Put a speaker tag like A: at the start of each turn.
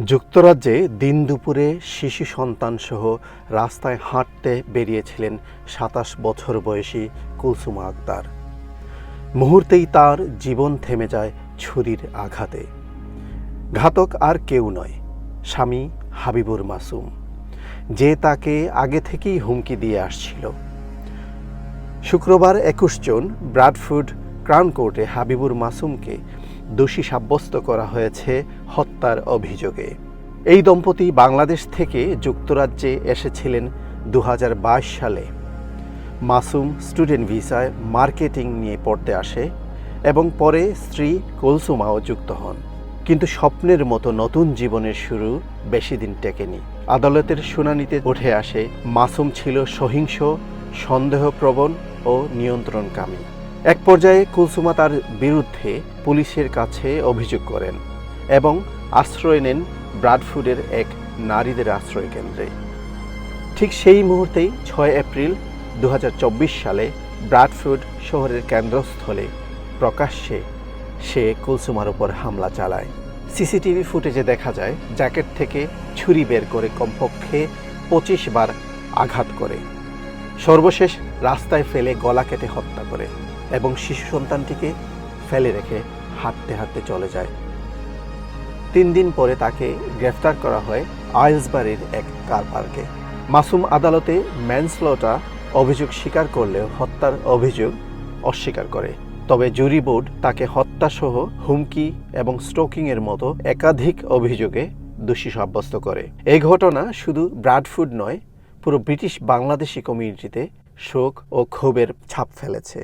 A: যুক্তরাজ্যে দিন দুপুরে শিশু সন্তানসহ রাস্তায় হাঁটতে বেরিয়েছিলেন সাতাশ বছর বয়সী কুলসুমা আক্তার। মুহূর্তেই তার জীবন থেমে যায় ছুরির আঘাতে। ঘাতক আর কেউ নয়, স্বামী হাবিবুর মাসুম, যে তাকে আগে থেকেই হুমকি দিয়ে আসছিল। শুক্রবার একুশ জন ব্রাডফুড ক্রাউন কোর্টে হাবিবুর মাসুমকে দোষী সাব্যস্ত করা হয়েছে হত্যার অভিযোগে। এই দম্পতি বাংলাদেশ থেকে যুক্তরাজ্যে এসেছিলেন দু হাজার বাইশ সালে। মাসুম স্টুডেন্ট ভিসায় মার্কেটিং নিয়ে পড়তে আসে এবং পরে স্ত্রী কুলসুমাও যুক্ত হন। কিন্তু স্বপ্নের মতো নতুন জীবনের শুরু বেশি দিন টেকেনি। আদালতের শুনানিতে উঠে আসে, মাসুম ছিল সহিংস, সন্দেহপ্রবণ ও নিয়ন্ত্রণকামী। এক পর্যায়ে কুলসুমা তার বিরুদ্ধে পুলিশের কাছে অভিযোগ করেন এবং আশ্রয় নেন ব্রাডফুডের এক নারীদের আশ্রয় কেন্দ্রে। ঠিক সেই মুহূর্তেই ছয় এপ্রিল দু হাজার চব্বিশ সালে ব্রাডফুড শহরের কেন্দ্রস্থলে প্রকাশ্যে সে কুলসুমার উপর হামলা চালায়। সিসিটিভি ফুটেজে দেখা যায়, জ্যাকেট থেকে ছুরি বের করে কমপক্ষে পঁচিশ বার আঘাত করে। সর্বশেষ রাস্তায় ফেলে গলা কেটে হত্যা করে এবং শিশু সন্তানটিকে ফেলে রেখে হাঁটতে হাঁটতে চলে যায়। তিন দিন পরে তাকে গ্রেফতার করা হয় আইলসবাড়ির এক কার পার্কে। মাসুম আদালতে ম্যানস্লটা অভিযোগ স্বীকার করলেও হত্যার অভিযোগ অস্বীকার করে। তবে জুরি বোর্ড তাকে হত্যাসহ হুমকি এবং স্টোকিংয়ের মতো একাধিক অভিযোগে দোষী সাব্যস্ত করে। এই ঘটনা শুধু ব্রাডফুড নয় পুরো ব্রিটিশ বাংলাদেশি কমিউনিটিতে শোক ও ক্ষোভের ছাপ ফেলেছে।